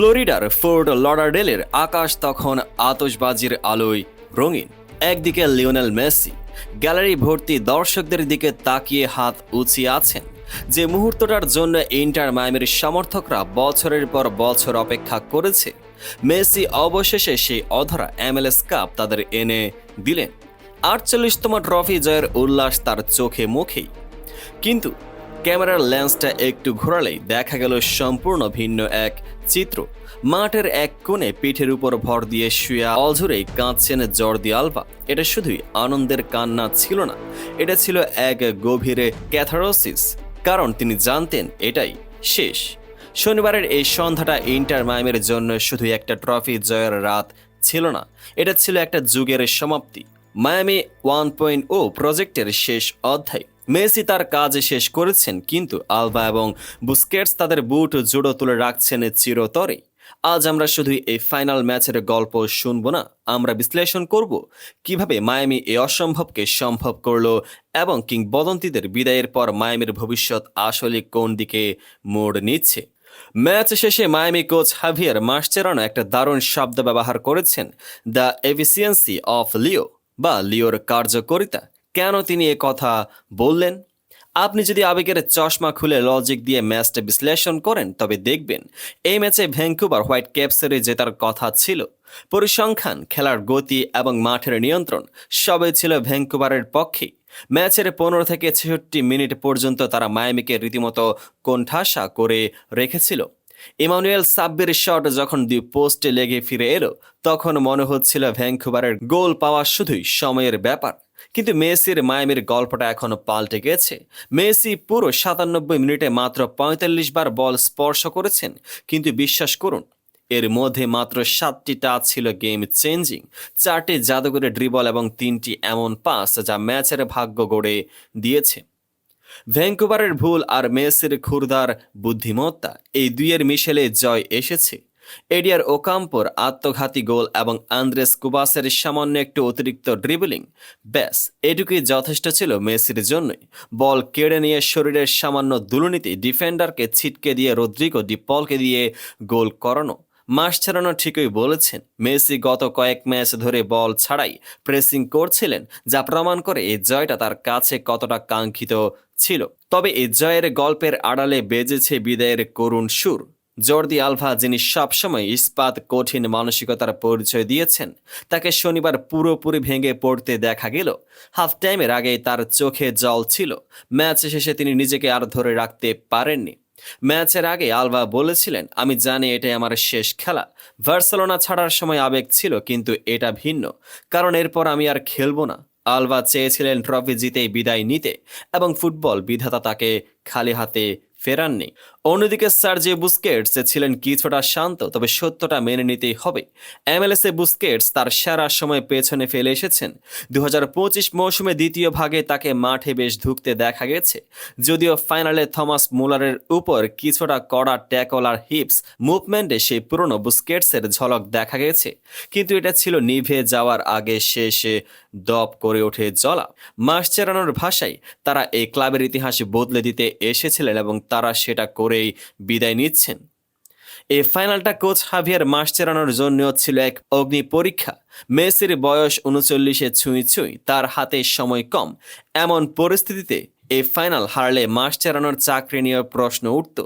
ফ্লোরিডার ফোর্ট লডারডেলের আকাশ তখন আতশবাজির আলোয় রঙিন। একদিকে লিওনেল মেসি, গ্যালারি ভর্তি দর্শকদের দিকে তাকিয়ে হাত উঁচিয়ে আছেন, যে মুহূর্তটার জন্য ইন্টার মায়ামির সমর্থকরা বছরের পর বছর অপেক্ষা করেছে, মেসি অবশেষে সেই অধরা এমএলএস কাপ তাদের এনে দিলেন। আটচল্লিশতম ট্রফি জয়ের উল্লাস তার চোখে মুখেই। কিন্তু ক্যামেরার লেন্সটা একটু ঘোরালেই দেখা গেল সম্পূর্ণ ভিন্ন এক চিত্র। মাঠের এক কোণে পিঠের উপর ভর দিয়ে শুয়া অঝরেই কাঁদছেন জর্দি আলবা এটা শুধুই আনন্দের কান্না ছিল না, এটা ছিল এক গভীরে ক্যাথারোসিস। কারণ তিনি জানতেন এটাই শেষ। শনিবারের এই সন্ধ্যাটা ইন্টার মাইমের জন্য শুধু একটা ট্রফি জয়ের রাত ছিল না, এটা ছিল একটা যুগের সমাপ্তি। মায়ামি ওয়ান পয়েন্ট ও প্রজেক্টের শেষ অধ্যায়। মেসি তার কাজ শেষ করেছেন, কিন্তু আলবা এবং বুস্কেটস তাদের বুট জুড়ো তুলে রাখছেন চিরতরে। আজ আমরা শুধু এই ফাইনাল ম্যাচের গল্প শুনব না, আমরা বিশ্লেষণ করব কীভাবে মায়ামি এই অসম্ভবকে সম্ভব করল এবং কিংবদন্তিদের বিদায়ের পর মায়ামির ভবিষ্যৎ আসলে কোন দিকে মোড় নিচ্ছে। ম্যাচ শেষে মায়ামি কোচ হাভিয়ার মাসচেরানো একটা দারুণ শব্দ ব্যবহার করেছেন, দ্য এফিসিয়েন্সি অফ লিও বা লিওর কার্যকরিতা কেন তিনি এ কথা বললেন? আপনি যদি আবেগের চশমা খুলে লজিক দিয়ে ম্যাচটা বিশ্লেষণ করেন, তবে দেখবেন এই ম্যাচে ভ্যাঙ্কুভার হোয়াইট ক্যাপসেরে জেতার কথা ছিল। পরিসংখ্যান, খেলার গতি এবং মাঠের নিয়ন্ত্রণ সবই ছিল ভ্যাঙ্কুভারের পক্ষে। ম্যাচের পনেরো থেকে ছেষট্টি মিনিট পর্যন্ত তারা মায়ামিকে রীতিমতো কোণঠাসা করে রেখেছিল। ইমানুয়েল সাব্বির শট যখন দুই পোস্টে লেগে ফিরে এলো, তখন মনে হচ্ছিল ভ্যাঙ্কুভারের গোল পাওয়া শুধুই সময়ের ব্যাপার। কিন্তু মেসির মায়ামির গল্পটা এখনও পাল্টে গেছে। মেসি পুরো সাতানব্বই মিনিটে মাত্র পঁয়তাল্লিশ বার বল স্পর্শ করেছেন, কিন্তু বিশ্বাস করুন, এর মধ্যে মাত্র সাতটি টাচ ছিল গেম চেঞ্জিং, চারটি জাদুঘরে ড্রিবল এবং তিনটি এমন পাস যা ম্যাচের ভাগ্য গড়ে দিয়েছে। ভ্যাঙ্কুভারের ভুল আর মেসির ক্ষুরদার বুদ্ধিমত্তা এই দুইয়ের মিশেলে জয় এসেছে। এডিয়ার ওকাম্পোর আত্মঘাতী গোল এবং আন্দ্রেস কুবাসের সামান্য একটু অতিরিক্ত ড্রিবলিং ব্যাস, এটুকুই যথেষ্ট ছিল মেসির জন্যই। বল কেড়ে নিয়ে শরীরের সামান্য দুলনীতি ডিফেন্ডারকে ছিটকে দিয়ে রদ্রিগো ডিপলকে দিয়ে গোল করানো। মাস ছাড়ানো ঠিকই বলেছেন, মেসি গত কয়েক ম্যাচ ধরে বল ছাড়াই প্রেসিং করছিলেন, যা প্রমাণ করে এই জয়টা তার কাছে কতটা কাঙ্ক্ষিত ছিল। তবে এই জয়ের গল্পের আড়ালে বেজেছে বিদায়ের করুণ সুর। জর্দি আলভা, যিনি সবসময় ইস্পাত, কঠিন মানসিকতার পরিচয় দিয়েছেন, তাকে শনিবার পুরোপুরি ভেঙে পড়তে দেখা গেল। হাফ টাইমের আগেই তার চোখে জল ছিল। ম্যাচ শেষে তিনি নিজেকে আর ধরে রাখতে পারেননি। ম্যাচের আগে আলভা বলেছিলেন, আমি জানি এটাই আমার শেষ খেলা। ভার্সেলোনা ছাড়ার সময় আবেগ ছিল, কিন্তু এটা ভিন্ন। কারণ এরপর আমি আর খেলব না। আলভা চেয়েছিলেন ট্রফি জিতেই বিদায় নিতে, এবং ফুটবল বিধাতা তাকে খালি হাতে ফেরাননি। অন্যদিকে সার্জে বুস্কেটস ছিলেন কিছুটা শান্ত, তবে সত্যটা মেনে নিতেই হবে। এমএলএস এ বুস্কেটস তার সেরা সময় পেছনে ফেলে এসেছেন। দু হাজার পঁচিশ মৌসুমে দ্বিতীয় ভাগে তাকে মাঠে বেশ ধুকতে দেখা গেছে। যদিও ফাইনালে থমাস মুলারের উপর কিছুটা কড়া ট্যাকল আর হিপস মুভমেন্টে সেই পুরনো বুস্কেটসের ঝলক দেখা গেছে। কিন্তু এটা ছিল নিভে যাওয়ার আগে শেষে দপ করে ওঠে জলা। মাস চেরানোর ভাষায় তারা এই ক্লাবের ইতিহাস বদলে দিতে এসেছিলেন এবং তারা সেটা করেই বিদায় নিচ্ছেন। এই ফাইনালটা কোচ হাভিয়ার মাস চেরানোর জন্য ছিল এক অগ্নি পরীক্ষা। মেসির বয়স উনচল্লিশে ছুঁই ছুঁই, তার হাতে সময় কম। এমন পরিস্থিতিতে এই ফাইনাল হারলে মাস চেরানোর চাকরি নিয়ে প্রশ্ন উঠত।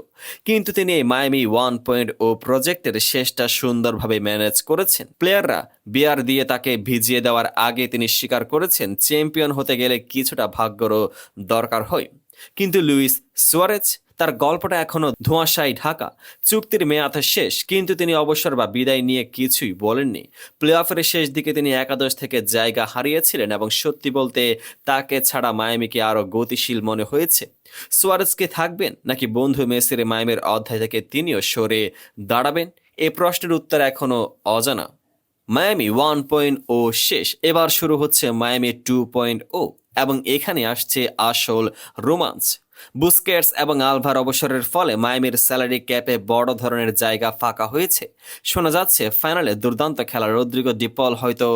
কিন্তু তিনি এই মায়ামি ওয়ান পয়েন্ট ও প্রজেক্টের শেষটা সুন্দরভাবে ম্যানেজ করেছেন। প্লেয়াররা বিয়ার দিয়ে তাকে ভিজিয়ে দেওয়ার আগে তিনি স্বীকার করেছেন, চ্যাম্পিয়ন হতে গেলে কিছুটা ভাগ্যরও দরকার হয়। কিন্তু লুইস সুয়ারেজ তার গল্পটা এখনও ধোঁয়াশায় ঢাকা। চুক্তির মেয়াদ শেষ, কিন্তু তিনি অবসর বা বিদায় নিয়ে কিছুই বলেননি। প্লে অফের শেষ দিকে তিনি একাদশ থেকে জায়গা হারিয়েছিলেন এবং সত্যি বলতে তাকে ছাড়া মায়ামিকে আরও গতিশীল মনে হয়েছে। সুয়ারেজকে থাকবেন, নাকি বন্ধু মেসির মায়ামের অধ্যায় থেকে তিনিও সরে দাঁড়াবেন? এ প্রশ্নের উত্তর এখনও অজানা। মায়ামি ওয়ান পয়েন্ট ও শেষ। এবার শুরু হচ্ছে মায়ামি টু পয়েন্ট ও। এবং এখানে আসছে আসল রোমান্স। বুস্কেটস এবং আলভার অবসরের ফলে মায়ামির স্যালারি ক্যাপে বড় ধরনের জায়গা ফাঁকা হয়েছে। শোনা যাচ্ছে, ফাইনালে দুর্দান্ত খেলা। রদ্রিগো ডিপল হয়তো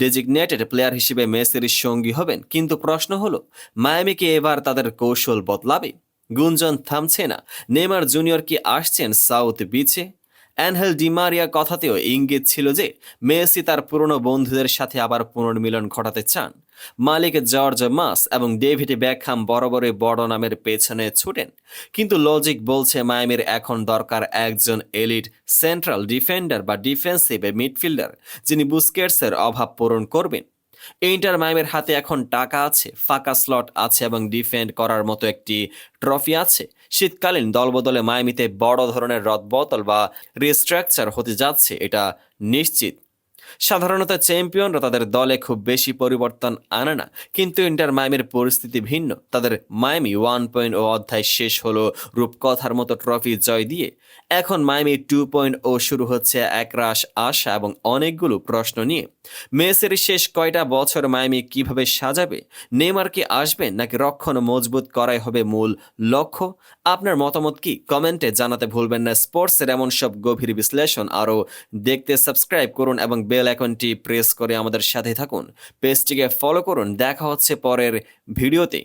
ডেজিগনেটেড প্লেয়ার হিসেবে মেসির সঙ্গী হবেন, কিন্তু প্রশ্ন হলো মায়ামিকে এবার তাদের কৌশল বদলাবে? গুঞ্জন থামছে না। নেমার জুনিয়র কি আসছেন সাউথ বিচে? অ্যানহেল ডিমারিয়া কথাতেও ইঙ্গিত ছিল যে মেসি তার পুরনো বন্ধুদের সাথে আবার পুনর্মিলন ঘটাতে চান। মালিক জর্জ মাস এবং ডেভিড ব্যাকহাম বরাবরই বড় নামের পেছনে ছুটেন। কিন্তু লজিক বলছে মায়ামির এখন দরকার একজন এলিট সেন্ট্রাল ডিফেন্ডার বা ডিফেন্সিভ মিডফিল্ডার, যিনি বুস্কেটসের অভাব পূরণ করবেন। ইন্টার মায়ামের হাতে এখন টাকা আছে, ফাঁকা স্লট আছে এবং ডিফেন্ড করার মতো একটি ট্রফি আছে। শীতকালীন দলবদলে মায়ামিতে বড় ধরনের রদবদল বা রিস্ট্রাকচার হতে যাচ্ছে, এটা নিশ্চিত। সাধারণত চ্যাম্পিয়নরা তাদের দলে খুব বেশি পরিবর্তন আনে না, কিন্তু ইন্টার মায়ামির পরিস্থিতি ভিন্ন। তাদের মায়ামি ওয়ান পয়েন্ট ও অধ্যায় শেষ হলো রূপকথার মতো ট্রফি জয় দিয়ে। এখন মায়ামি টু পয়েন্ট ও শুরু হচ্ছে একরাশ আশা এবং অনেকগুলো প্রশ্ন নিয়ে। মেসের শেষ কয়টা বছর মায়ামি কীভাবে সাজাবে? নেইমার কি আসবেন নাকি রক্ষণ মজবুত করাই হবে মূল লক্ষ্য? আপনার মতামত কি? কমেন্টে জানাতে ভুলবেন না। স্পোর্টসের এমন সব গভীর বিশ্লেষণ আরও দেখতে সাবস্ক্রাইব করুন এবং বেল আইকনটি প্রেস করে আমাদের সাথে থাকুন। পেজটিকে ফলো করুন। দেখা হচ্ছে পরের ভিডিওতে।